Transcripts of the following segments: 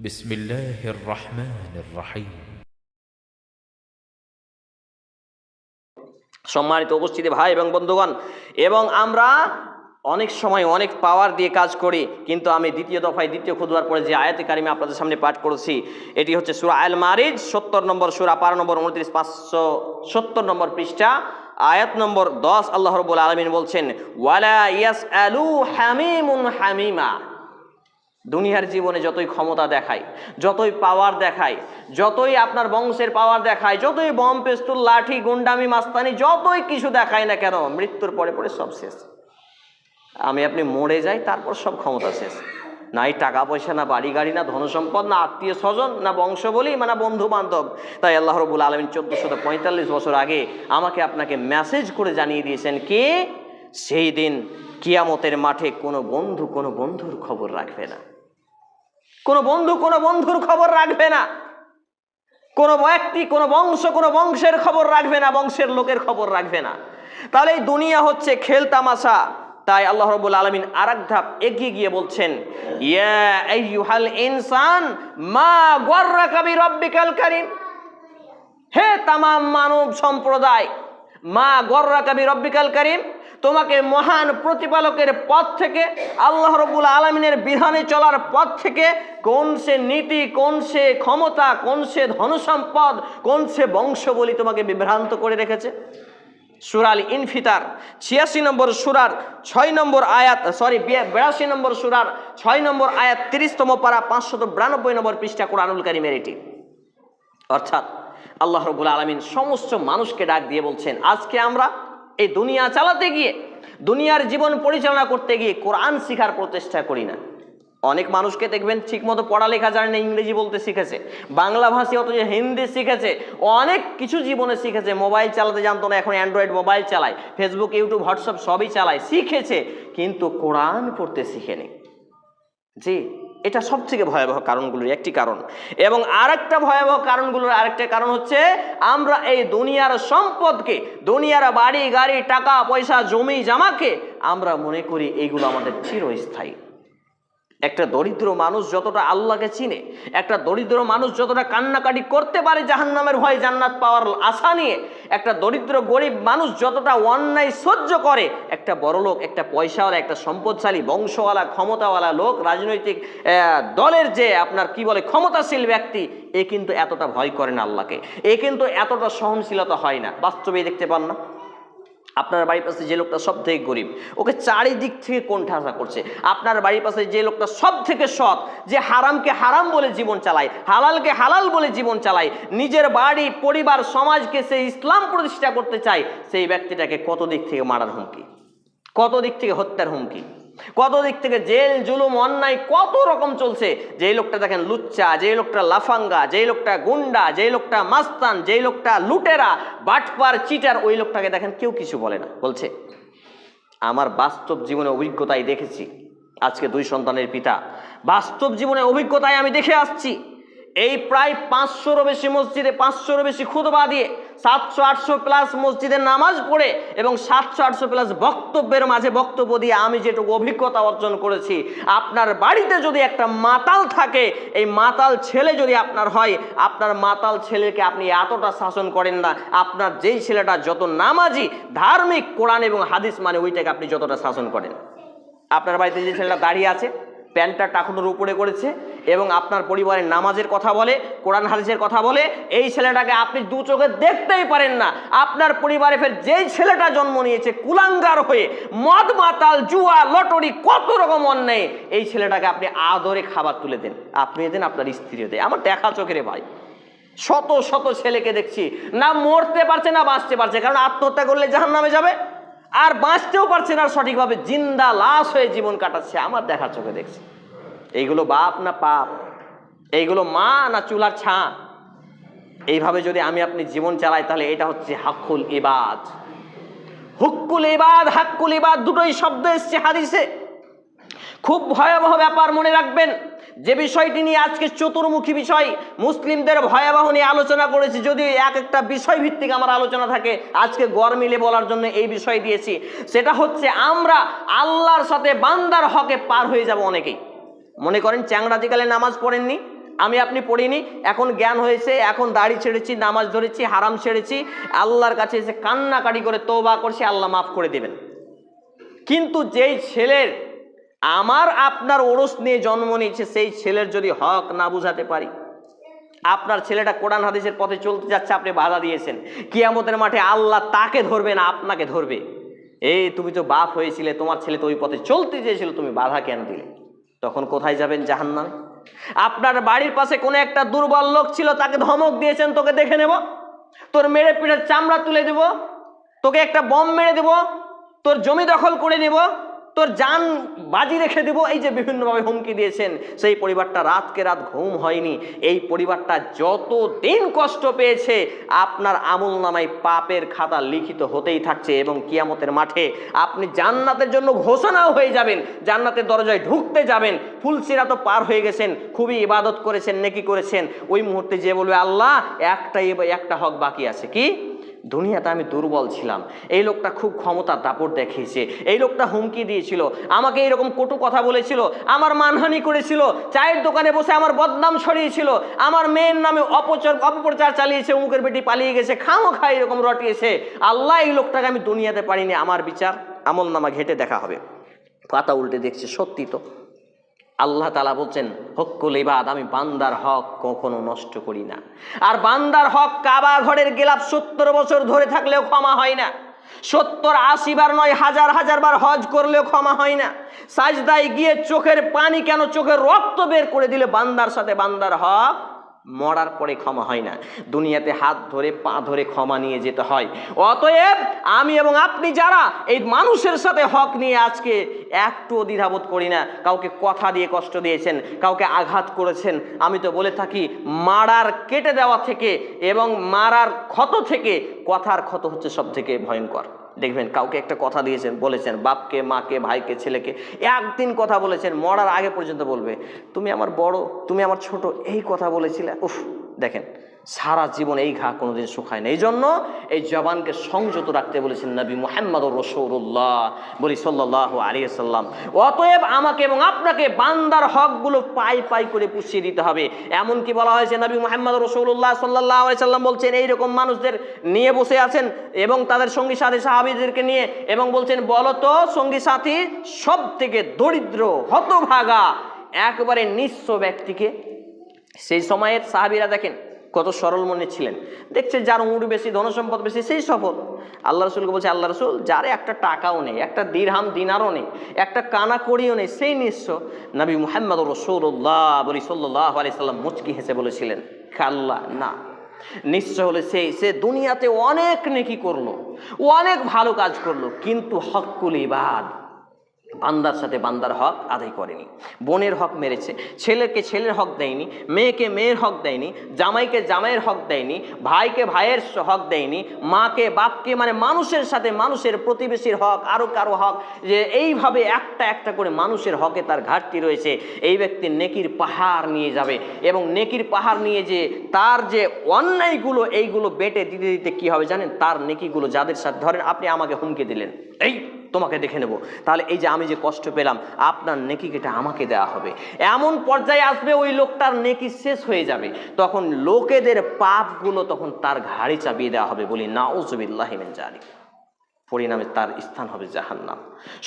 بسم الله الرحمن الرحيم সম্মানিত উপস্থিতি ভাই এবং বন্ধুগণ এবং আমরা অনেক সময় অনেক পাওয়ার দিয়ে কাজ করি কিন্তু আমি দ্বিতীয় দফায় দ্বিতীয় খুদবার পরে যে আয়াতে কারিমে আপনাদের সামনে পাঠ করেছি এটি হচ্ছে সুরা আল মারিজ সত্তর নম্বর সুরা পার নম্বর উনত্রিশ পাঁচশো সত্তর নম্বর পৃষ্ঠা আয়াত নম্বর দশ আল্লাহ রবুল আলমিন বলছেন ওয়ালা ইয়াস আলু হামিমুন হামিমা দুনিয়ার জীবনে যতই ক্ষমতা দেখায়, যতই পাওয়ার দেখায়, যতই আপনার বংশের পাওয়ার দেখায়, যতই বম, পেস্তুল, লাঠি, গুন্ডামি, মাস্তানি, যতই কিছু দেখায় না কেন, মৃত্যুর পরে পরে সব শেষ। আমি আপনি মরে যাই, তারপর সব ক্ষমতা শেষ। নাই টাকা পয়সা, না বাড়ি গাড়ি, না ধনসম্পদ না আত্মীয় স্বজন, না বংশ বলি মানে বন্ধু বান্ধব। তাই আল্লাহ রবুল আলমিন চোদ্দশত পঁয়তাল্লিশ বছর আগে আমাকে আপনাকে মেসেজ করে জানিয়ে দিয়েছেন, কি? সেই দিন কিয়ামতের মাঠে কোনো বন্ধু কোনো বন্ধুর খবর রাখবে না। কোনো বন্ধু কোনো বন্ধুর খবর রাখবে না। কোনো ব্যক্তি, কোনো বংশ, কোনো বংশের খবর রাখবে না, বংশের লোকের খবর রাখবে না। তাহলে এই দুনিয়া হচ্ছে খেল তামাশা। তাই আল্লাহ রবুল আলমিন আর এক ধাপ এগিয়ে গিয়ে বলছেন ইনসান মা গর্রাকা বিরব্বিকাল কারীম। হে তামাম মানব সম্প্রদায়, মা গর্রা কবি রব্বিকাল করিম তোমাকে মহান প্রতিপালকের পথ থেকে, আল্লাহ রবুল আলমিনের বিধানে চলার পথ থেকে কোন সে নীতি, কোন সে ক্ষমতা, কোন সে ধনসম্পদ, কোন সে বংশ বলি তোমাকে বিভ্রান্ত করে রেখেছে? সুরাল ইনফিতার, ছিয়াশি নম্বর সুরার ছয় নম্বর আয়াত সরি বিরাশি নম্বর সুরার ছয় নম্বর আয়াত তিরিশতম পারা পাঁচশত বিরানব্বই নম্বর পৃষ্ঠা কোরআনুল কারিমের এটি। অর্থাৎ আল্লাহ রবুল আলমিন সমস্ত মানুষকে ডাক দিয়ে বলছেন, আজকে আমরা এই দুনিয়া চালাতে গিয়ে, দুনিয়ার জীবন পরিচালনা করতে গিয়ে কোরআন শিখার প্রচেষ্টা করি না। অনেক মানুষকে দেখবেন ঠিকমতো পড়ালেখা জানে না, ইংরেজি বলতে শিখেছে, বাংলা ভাষী অথচ হিন্দি শিখেছে, অনেক কিছু জীবনে শিখেছে, মোবাইল চালাতে জানতো না, এখন অ্যান্ড্রয়েড মোবাইল চালায়, ফেসবুক, ইউটিউব, হোয়াটসঅ্যাপ সবই চালায়, শিখেছে, কিন্তু কোরআন পড়তে শিখেনি। জি এটা সব থেকে ভয়াবহ কারণগুলোর একটি কারণ। এবং আরেকটা ভয়াবহ কারণগুলোর আরেকটা কারণ হচ্ছে, আমরা এই দুনিয়ার সম্পদকে, দুনিয়ার বাড়ি, গাড়ি, টাকা, পয়সা, জমি, জামাকে আমরা মনে করি এইগুলো আমাদের চিরস্থায়ী। একটা দরিদ্র মানুষ যতটা আল্লাহকে চিনে, একটা দরিদ্র মানুষ যতটা কান্নাকাটি করতে পারে জাহান্নামের ভয় জান্নাত পাওয়ার আশা নিয়ে, একটা দরিদ্র গরিব মানুষ যতটা অন্যায় সহ্য করে, একটা বড়লোক, একটা পয়সাওয়ালা, একটা সম্পদশালী, বংশওয়ালা, ক্ষমতাওয়ালা লোক, রাজনৈতিক দলের যে আপনার কি বলে ক্ষমতাশীল ব্যক্তি, এ কিন্তু এতটা ভয় করে না আল্লাহকে, এ কিন্তু এতটা সহনশীলতা হয় না। বাস্তবে দেখতে পান না। আপনার বাড়ির পাশে যে লোকটা সব থেকে গরিব, ওকে চারিদিক থেকে কোণঠাসা করছে। আপনার বাড়ির পাশে যে লোকটা সব থেকে সৎ, যে হারামকে হারাম বলে জীবন চালায়, হালালকে হালাল বলে জীবন চালায়, নিজের বাড়ি, পরিবার, সমাজকে সে ইসলাম প্রতিষ্ঠা করতে চায়, সেই ব্যক্তিটাকে কত দিক থেকে মারার হুমকি? কত দিক থেকে হত্যার হুমকি? কত দিক থেকে জেল, জুলুম, অন্যায় কত রকম চলছে? যেই লোকটা দেখেন লুচ্চা, যেই লোকটা লাফাঙ্গা, যেই লোকটা গুন্ডা, যেই লোকটা মাস্তান, যেই লোকটা লুটেরা, বাটপার, চিটার, ওই লোকটাকে দেখেন কেউ কিছু বলে না, বলছে, আমার বাস্তব জীবনে অভিজ্ঞতায় দেখেছি, আজকে দুই সন্তানের পিতা। বাস্তব জীবনে অভিজ্ঞতায় আমি দেখে আসছি। এই প্রায় পাঁচশোরও বেশি মসজিদে, পাঁচশোরও বেশি খুদবা দিয়ে সাতশো, আটশো প্লাস মসজিদে নামাজ পড়ে এবং সাতশো, আটশো প্লাস বক্তব্যের মাঝে বক্তব্য দিয়ে আমি যেটুকু অভিজ্ঞতা অর্জন করেছি, আপনার বাড়িতে যদি একটা মাতাল থাকে, এই মাতাল ছেলে যদি আপনার হয়, আপনার মাতাল ছেলেকে আপনি এতটা শাসন করেন না, আপনার যেই ছেলেটা যত নামাজি, ধার্মিক কোরআন এবং হাদিস মানে ওইটাকে আপনি যতটা শাসন করেন। আপনার বাড়িতে যে ছেলেটা দাঁড়িয়ে আছে? প্যান্টটা টাকুনোর উপরে করেছে এবং আপনার পরিবারের নামাজের কথা বলে, কোরআন হাদিসের কথা বলে, এই ছেলেটাকে আপনি দু চোখে দেখতেই পারেন না। আপনার পরিবারে ফের যেই ছেলেটা জন্ম নিয়েছে, কুলাঙ্গার হয়ে মদ মাতাল জুয়া, লটরি, কত রকম অন্যায়, এই ছেলেটাকে আপনি আদরে খাবার তুলে দেন। আপনি দেন আপনার স্ত্রীও দেয় আমার দেখা চোখের ভাই। শত শত ছেলেকে দেখছি, না মরতে পারছে, না বাঁচতে পারছে, কারণ আত্মহত্যা করলে জাহান নামে যাবে। আর বাঁচতেও পারছে না সঠিকভাবে জিন্দা, লাশ হয়ে জীবন কাটাচ্ছে। আমার দেখার চোখে দেখছি। এইগুলো বাপ না পাপ? এইগুলো মা না চুলার ছা এইভাবে যদি আমি আপনি জীবন চালাই, তাহলে এটা হচ্ছে হাক্কুল ইবাদ। হুক্কুল ইবাদ, হাক্কুল ইবাদ, দুটোই শব্দ এসছে হাদিসে। খুব ভয়াবহ ব্যাপার মনে রাখবেন। যে বিষয়টি নিয়ে আজকে চতুর্মুখী বিষয়, মুসলিমদের ভয়াবহ নিয়ে আলোচনা করেছি, যদি এক একটা বিষয় ভিত্তিক আমার আলোচনা থাকে, আজকে গড় মিলে বলার জন্য এই বিষয় দিয়েছি। সেটা হচ্ছে আমরা আল্লাহর সাথে বান্দার হকে পার হয়ে যাব অনেকেই। মনে করেন চ্যাংরাজিকালে নামাজ পড়েননি, আমি আপনি পড়িনি, এখন জ্ঞান হয়েছে, এখন দাড়ি ছেড়েছি, নামাজ ধরেছি, হারাম ছেড়েছি, আল্লাহর কাছে এসে কান্নাকাটি করে তোবা করছি, আল্লাহ মাফ করে দেবেন। কিন্তু যেই ছেলের আমার আপনার ওরস নিয়ে জন্ম নিয়েছে, সেই ছেলের যদি হক না বুঝাতে পারি, আপনার ছেলেটা কোরআন হাদিসের পথে চলতে যাচ্ছে, আপনি বাধা দিয়েছেন। কিয়ামতের মাঠে আল্লাহ তাকে ধরবে না, আপনাকে ধরবে। এই, তুমি তো বাপ হয়েছিলে, তোমার ছেলে তো ওই পথে চলতে চেয়েছিল, তুমি বাধা কেন দিলে? তখন কোথায় যাবেন জাহান্নামে? আপনার বাড়ির পাশে কোনো একটা দুর্বল লোক ছিল, তাকে ধমক দিয়েছেন, তোকে দেখে নেব। তোর মেরে পিঠের চামড়া তুলে দেব, তোকে একটা বম মেরে দেব, তোর জমি দখল করে নেব। তোর যান বাজি রেখে দেব। এই যে বিভিন্নভাবে হুমকি দিয়েছেন, সেই পরিবারটা রাতকে রাত ঘুম হয়নি। এই পরিবারটা যত দিন কষ্ট পেয়েছে, আপনার আমল নামায় পাপের খাতা লিখিত হতেই থাকছে এবং কিয়ামতের মাঠে আপনি জান্নাতের জন্য ঘোষণাও হয়ে যাবেন। জান্নাতের দরজায় ঢুকতে যাবেন। ফুলসিরা তো পার হয়ে গেছেন, খুবই ইবাদত করেছেন, নেকি করেছেন। ওই মুহূর্তে যে বলবে, আল্লাহ, একটাই, একটা হক বাকি আছে। কি? দুনিয়াতে আমি দুর্বল ছিলাম। এই লোকটা খুব ক্ষমতা দাপট দেখিয়েছে। এই লোকটা হুমকি দিয়েছিল। আমাকে এরকম কটু কথা বলেছিল। আমার মানহানি করেছিল। চায়ের দোকানে বসে আমার বদনাম ছড়িয়েছিল। আমার মেয়ের নামে অপচার অপপ্রচার চালিয়েছে, উমুকের বেটি পালিয়ে গেছে, খামো খাই এরকম রটিয়েছে। আল্লাহ এই লোকটাকে আমি দুনিয়াতে পারিনি। আমার বিচার আমল নামা ঘেটে দেখা হবে। পাতা উল্টে দেখছে সত্যি তো। আল্লাহ তালা বলছেন হকুল ইবাদ, আমি বান্দার হক কখনো নষ্ট করি না। আর বান্দার হক কাবা ঘরের গেলাপ সত্তর বছর ধরে থাকলেও ক্ষমা হয় না। সত্তর আশি বার নয়, হাজার হাজার বার হজ করলেও ক্ষমা হয় না। সাজদায় গিয়ে চোখের পানি কেন? চোখের রক্ত বের করে দিলে বান্দার সাথে বান্দার হক মরার পরে ক্ষমা হয় না। দুনিয়াতে হাত ধরে, পা ধরে ক্ষমা নিয়ে যেতে হয়। অতএব আমি এবং আপনি যারা এই মানুষের সাথে হক নিয়ে আজকে একটু দ্বিধাবোধ করি না, কাউকে কথা দিয়ে কষ্ট দিয়েছেন, কাউকে আঘাত করেছেন, আমি তো বলে থাকি মারার কেটে দেওয়া থেকে এবং মারার ক্ষত থেকে কথার ক্ষত হচ্ছে সব থেকে ভয়ঙ্কর। দেখবেন, কাউকে একটা কথা দিয়েছেন, বলেছেন, বাপকে, মাকে, ভাইকে, ছেলেকে, একদিন কথা বলেছেন, মরার আগে পর্যন্ত বলবে, তুমি আমার বড়, তুমি আমার ছোট, এই কথা বলেছিলে, উফ, দেখেন সারা জীবন এই ঘা কোনোদিন শুকায় না এই জন্য এই জবানকে সংযত রাখতে বলেছেন নবী মোহাম্মদ রসৌরুল্লাহ বলি সাল্লাহ আলিয়াল্লাম অতএব আমাকে এবং আপনাকে বান্দার হকগুলো পাই পাই করে পুষিয়ে দিতে হবে। এমনকি বলা হয়েছে নবী মোহাম্মদ রসৌল্লাহ সাল্লাহ সাল্লাম বলছেন, এইরকম মানুষদের নিয়ে বসে আছেন এবং তাদের সঙ্গী সাথী সাহাবিদেরকে নিয়ে এবং বলছেন, বলো তো সঙ্গী সাথী সব থেকে দরিদ্র হতভাগা একবারে নিঃস্ব ব্যক্তিকে? সেই সময়ের সাহাবিরা দেখেন কত সরল মনে ছিলেন। দেখছে যার উঁড় বেশি, ধনসম্পদ বেশি, সেই সফল আল্লাহ রসুলকে বলছে, আল্লাহ রসুল, যার একটা টাকাও নেই, একটা দিরহাম দিনারও নেই, একটা কানা করিও নেই, সেই নিঃস্ব নবী মুহাম্মদ রসুল্লাহ বলি সাল্লাহ আলি সাল্লাম মুচকি হেসে বলেছিলেন আল্লাহ না। নিশ্চয় হলে সেই সে দুনিয়াতে অনেক নেকি করল, অনেক ভালো কাজ করল, কিন্তু হকুল ইবাদ বান্দার সাথে বান্দার হক আদায় করেনি। বোনের হক মেরেছে, ছেলেকে ছেলের হক দেয়নি, মেয়েকে মেয়ের হক দেয়নি, জামাইকে জামাইয়ের হক দেয়নি, ভাইকে ভাইয়ের হক দেয়নি, মাকে বাপকে মানে মানুষের সাথে মানুষের প্রতিবেশীর হক আরও কারও হক, যে এইভাবে একটা একটা করে মানুষের হকে তার ঘাটতি রয়েছে, এই ব্যক্তি নেকির পাহাড় নিয়ে যাবে এবং নেকির পাহাড় নিয়ে যে তার যে অন্যায়গুলো, এইগুলো বেটে দিতে দিতে কী হবে জানেন? তার নেকিগুলো যাদের সাথে ধরেন আপনি আমাকে হুমকি দিলেন, এই তোমাকে দেখে নেব। তাহলে এই যে আমি যে কষ্ট পেলাম, আপনার নেকি কেটে আমাকে দেওয়া হবে। এমন পর্যায়ে আসবে ওই লোকটার নেকি শেষ হয়ে যাবে। তখন লোকেদের পাপগুলো তখন তার ঘাড়ে চাপিয়ে দেওয়া হবে বলি নাউজবিল্লাহিমেন জারি পরিণামে তার স্থান হবে জাহান্নাম।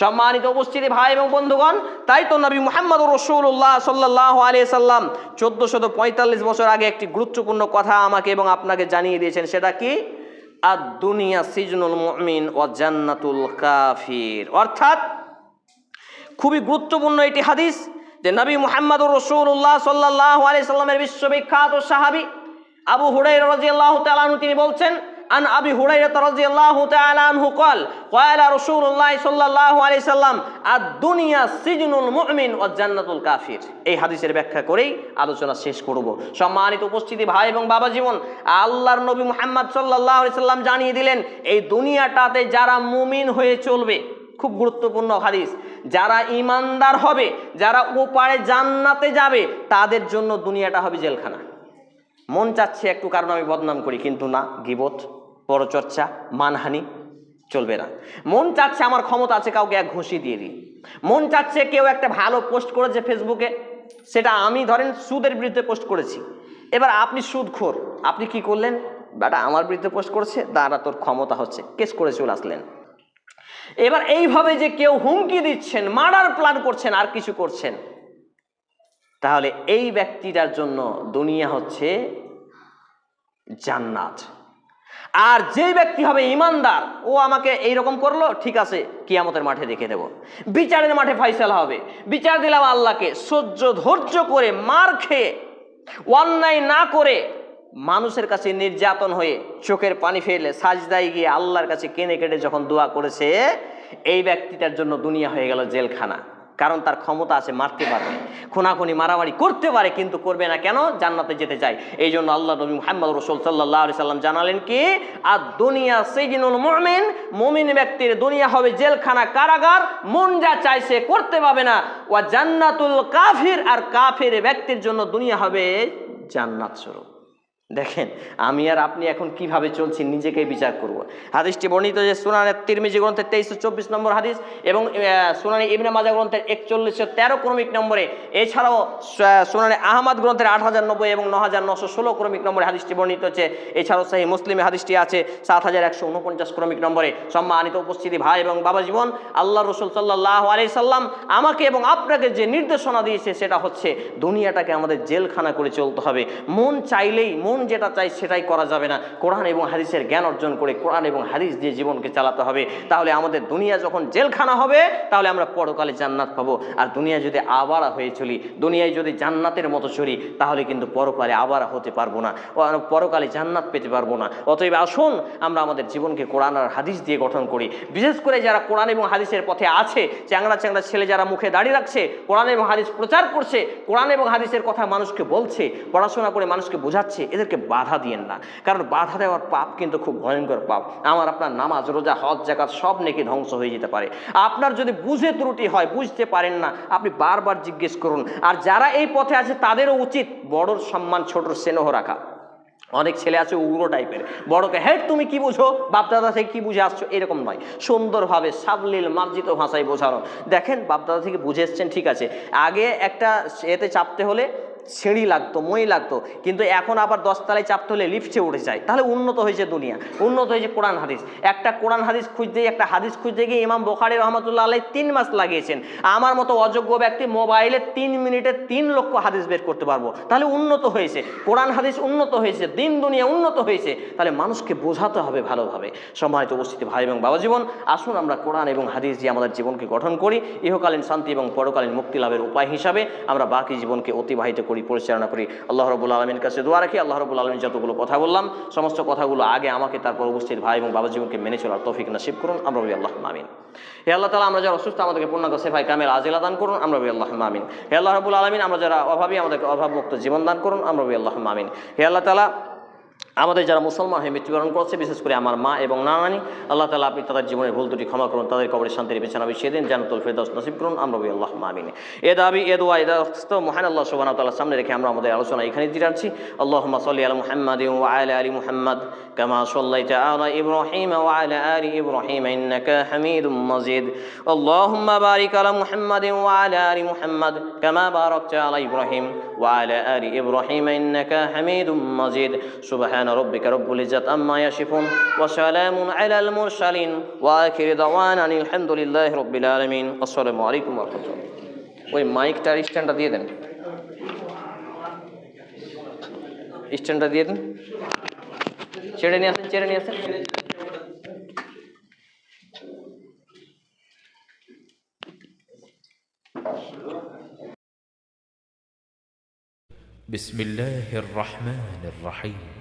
সম্মানিত উপস্থিতি, ভাই এবং বন্ধুগণ, তাই তো নবী মোহাম্মদ রসুল্লাহ সাল্লাহ আলিয়া সাল্লাম চোদ্দশত পঁয়তাল্লিশ বছর আগে একটি গুরুত্বপূর্ণ কথা আমাকে এবং আপনাকে জানিয়ে দিয়েছেন, সেটা কি? আর দুনিয়া সিজনুল মমিন ও জান্নাতুল কাফির। অর্থাৎ খুবই গুরুত্বপূর্ণ এটি হাদিস যে নবী মোহাম্মদ রসুল্লাহ সাল্লাহ আলি সাল্লামের বিশ্ববিখ্যাত সাহাবি আবু হুরাই রাজিয়াল্লাহ তালানু তিনি বলছেন عن أبي هريرة رضي الله تعالى عنه قال قال رسول الله صلى الله عليه وسلم الدنيا سجن المؤمن والجنة الكافر এই হাদিসের ব্যাখ্যা করেই আলোচনা শেষ করব সম্মানিত উপস্থিতি ভাই এবং বাবা জীবন আল্লাহর নবী মুহাম্মদ সাল্লাল্লাহু আলাইহি সাল্লাম জানিয়ে দিলেন এই দুনিয়াটাতে যারা মুমিন হয়ে চলবে খুব গুরুত্বপূর্ণ হাদিস যারা ইমানদার হবে যারা ওপারে জান্নাতে যাবে তাদের জন্য দুনিয়াটা হবে জেলখানা মন চাচ্ছে একটু কারণ আমি বদনাম করি কিন্তু না গিবত পরচর্চা মানহানি চলবে না। মন চাচ্ছে আমার ক্ষমতা আছে কাউকে এক ঘুষি দিয়ে দিই। মন চাচ্ছে কেউ একটা ভালো পোস্ট করেছে ফেসবুকে, সেটা আমি ধরেন সুদের বিরুদ্ধে পোস্ট করেছি। এবার আপনি সুদখোর, আপনি কি করলেন? বেটা, আমার বিরুদ্ধে পোস্ট করেছে, দাঁড়া, তোর ক্ষমতা হচ্ছে, কেস করে চলে আসলেন। এবার এইভাবে যে কেউ হুমকি দিচ্ছেন, মার্ডার প্ল্যান করছেন, আর কিছু করছেন, তাহলে এই ব্যক্তিটার জন্য দুনিয়া হচ্ছে জান্নাত। আর যে ব্যক্তি হবে ইমানদার, ও আমাকে এই রকম করল, ঠিক আছে, কিয়ামতের মাঠে দেখে দেব বিচারের মাঠে ফাইসালা হবে। বিচার দিলাম আল্লাহকে, সহ্য ধৈর্য করে মার খেয়ে, অন্যায় না করে মানুষের কাছে নির্যাতন হয়ে চোখের পানি ফেলে সাজদাই গিয়ে আল্লাহর কাছে কেনে কেটে যখন দোয়া করেছে, এই ব্যক্তিটার জন্য দুনিয়া হয়ে গেল জেলখানা। কারণ তার ক্ষমতা আছে, মারতে পারবে খুনাখুনি, মারামারি করতে পারে, কিন্তু করবে না কেন? জান্নাতে যেতে চায়। এই জন্য আল্লাহ নবী মুহাম্মদ রসুল সাল্লাহ আলি সাল্লাম জানালেন কি আর দুনিয়া সেইদিনুল মুমিন মুমিন ব্যক্তির দুনিয়া হবে জেলখানা কারাগার, মন যা চাইছে করতে পাবে না। ও জান্নাতুল কাফির, আর কাফির ব্যক্তির জন্য দুনিয়া হবে জান্নাত স্বরূপ। দেখেন, আমি আর আপনি এখন কীভাবে চলছি নিজেকে বিচার করব। হাদিসটি বর্ণিত যে সুনানের তিরমিজি গ্রন্থের তেইশশো চব্বিশ নম্বর হাদিস এবং সুনানি ইবনে মাজা গ্রন্থের একচল্লিশশো তেরো ক্রমিক নম্বরে, এছাড়াও সুনানি আহমদ গ্রন্থের আট হাজার নব্বই এবং ন হাজার নশো ষোলো ক্রমিক নম্বরে হাদিসটি বর্ণিত হচ্ছে। এছাড়াও সেই মুসলিমে হাদিসটি আছে, সাত হাজার একশো উনপঞ্চাশ ক্রমিক নম্বরে। সম্মানিত উপস্থিতি, ভাই এবং বাবা জীবন আল্লাহ রসুল সাল্লাহ আলি সাল্লাম আমাকে এবং আপনাকে যে নির্দেশনা দিয়েছে, সেটা হচ্ছে দুনিয়াটাকে আমাদের জেলখানা করে চলতে হবে। মন চাইলেই, মন যেটা চাই সেটাই করা যাবে না। কোরআন এবং হাদিসের জ্ঞান অর্জন করে কোরআন এবং হাদিস দিয়ে জীবনকে চালাতে হবে। তাহলে আমাদের দুনিয়া যখন জেলখানা হবে, তাহলে আমরা পরকালে জান্নাত পাবো। আর দুনিয়া যদি আবার হয়ে চলি, দুনিয়ায় যদি জান্নাতের মতো চলি, তাহলে কিন্তু পরকালে আবার হতে পারব না। পরকালে জান্নাত পেতে পারব না। অতএব আসুন, আমরা আমাদের জীবনকে কোরআন আর হাদিস দিয়ে গঠন করি। বিশেষ করে যারা কোরআন এবং হাদিসের পথে আছে, চ্যাংড়া চ্যাংড়া ছেলে যারা মুখে দাঁড়িয়ে রাখছে, কোরআন এবং হাদিস প্রচার করছে, কোরআন এবং হাদিসের কথা মানুষকে বলছে, পড়াশোনা করে মানুষকে বোঝাচ্ছে এদেরকে বাধা দিয়েন না। কারণ বাধা দেওয়ার পাপ কিন্তু খুব ভয়ঙ্কর পাপ। আমার আপনার নামাজ, রোজা, হজ জাকাত সব নেকি ধ্বংস হয়ে যেতে পারে। আপনার যদি বুঝে ত্রুটি হয়, বুঝতে পারেন না, আপনি বারবার জিজ্ঞেস করুন। আর যারা এই পথে আছে, তাদেরও উচিত বড়র সম্মান, ছোটর স্নেহ রাখা। অনেক ছেলে আছে উগ্র টাইপের বড়কে হেড তুমি কি বুঝো? বাপদাদা থেকে কি বুঝে আসছো? এরকম নয়। সুন্দরভাবে সাবলীল, মার্জিত ভাষায় বোঝানো। দেখেন, বাপদাদা থেকে বুঝে এসছেন, ঠিক আছে। আগে একটা এতে চাপতে হলে সিঁড়ি লাগতো, মই লাগতো। কিন্তু এখন আবার দশতলায় চাপতে হলে লিফটে উঠে যায়। তাহলে উন্নত হয়েছে দুনিয়া, উন্নত হয়েছে কোরআন হাদিস। একটা কোরআন হাদিস খুঁজতে, একটা হাদিস খুঁজতে গিয়ে ইমাম বোখারি রহমতুল্লাহ আলাই তিন মাস লাগিয়েছেন। আমার মতো অযোগ্য ব্যক্তি মোবাইলে তিন মিনিটে তিন লক্ষ হাদিস বের করতে পারব। তাহলে উন্নত হয়েছে। কোরআন হাদিস উন্নত হয়েছে, দিন দুনিয়া উন্নত হয়েছে। তাহলে মানুষকে বোঝাতে হবে ভালোভাবে। সম্মানিত উপস্থিতি ভাই এবং বাবা জীবন, আসুন আমরা কোরআন এবং হাদিস দিয়ে আমাদের জীবনকে গঠন করি। ইহকালীন শান্তি এবং পরকালীন মুক্তি লাভের উপায় হিসাবে আমরা বাকি জীবনকে অতিবাহিত করি। পরিচালনা করি। আল্লাহ রবুল আলমীর কাছে দোয়া রাখি, আল্লাহ রবুল আলমী যতগুলো কথা বললাম, সমস্ত কথাগুলো আগে আমাকে, তারপর উপস্থিত ভাই এবং বাবা জীবনকে মেনে চলার তৌফিক নাসিব করুন। আমরা বলি আল্লাহ মামিন হে আল্লাহ তালা আমরা যারা অসুস্থ, আমাদেরকে পূর্ণাঙ্গ সেফাই কামের আজিলা দান করুন, আমরা বলি আল্লাহ মামিন হে আল্লাহ রবুল আলমিন, আমরা যারা অভাবী, আমাদেরকে অভাবমুক্ত জীবন দান করুন, আমরা বলি আল্লাহ মামিন হে আল্লাহ তালা আমাদের যারা মুসলমান হয়ে মৃত্যুবরণ করছে বিশেষ করে আমার মা এবং নানানি আল্লাহ তালা আপনি তাদের জীবনের ভুল দুটি ক্ষমা করুন তাদের কবরের শান্তির বিছানা বিছিয়ে দিন জানাতুল ফেরদাস নসিব করুন আমরা বলি আল্লাহ মামিন এ দাবি এ দোয়া এ দস্ত মহান আল্লাহ সুবাহ তাল্লাহ সামনে রেখে আমরা আমাদের আলোচনা এখানে দিয়ে রাখছি আল্লাহ সাল্লি আল মুহাম্মদ ওয়ালা আলী মুহাম্মদ كما صليت على إبراهيم وعلى آل إبراهيم إنك حميد مجيد اللهم بارك على محمد وعلى آل محمد كما باركت على إبراهيم وعلى آل إبراهيم إنك حميد مجيد سبحان ربك رب العزة أما يصفون وسلام على المرسلين وآخر دعوانا أن الحمد لله رب العالمين السلام عليكم ورحمة الله ওই মাইকটার স্ট্যান্ডটা দিয়ে দেন স্ট্যান্ডটা দিয়ে দেন ছেড়ে নিয়ে আসেন ছেড়ে নিয়ে আসেন بسم الله الرحمن الرحيم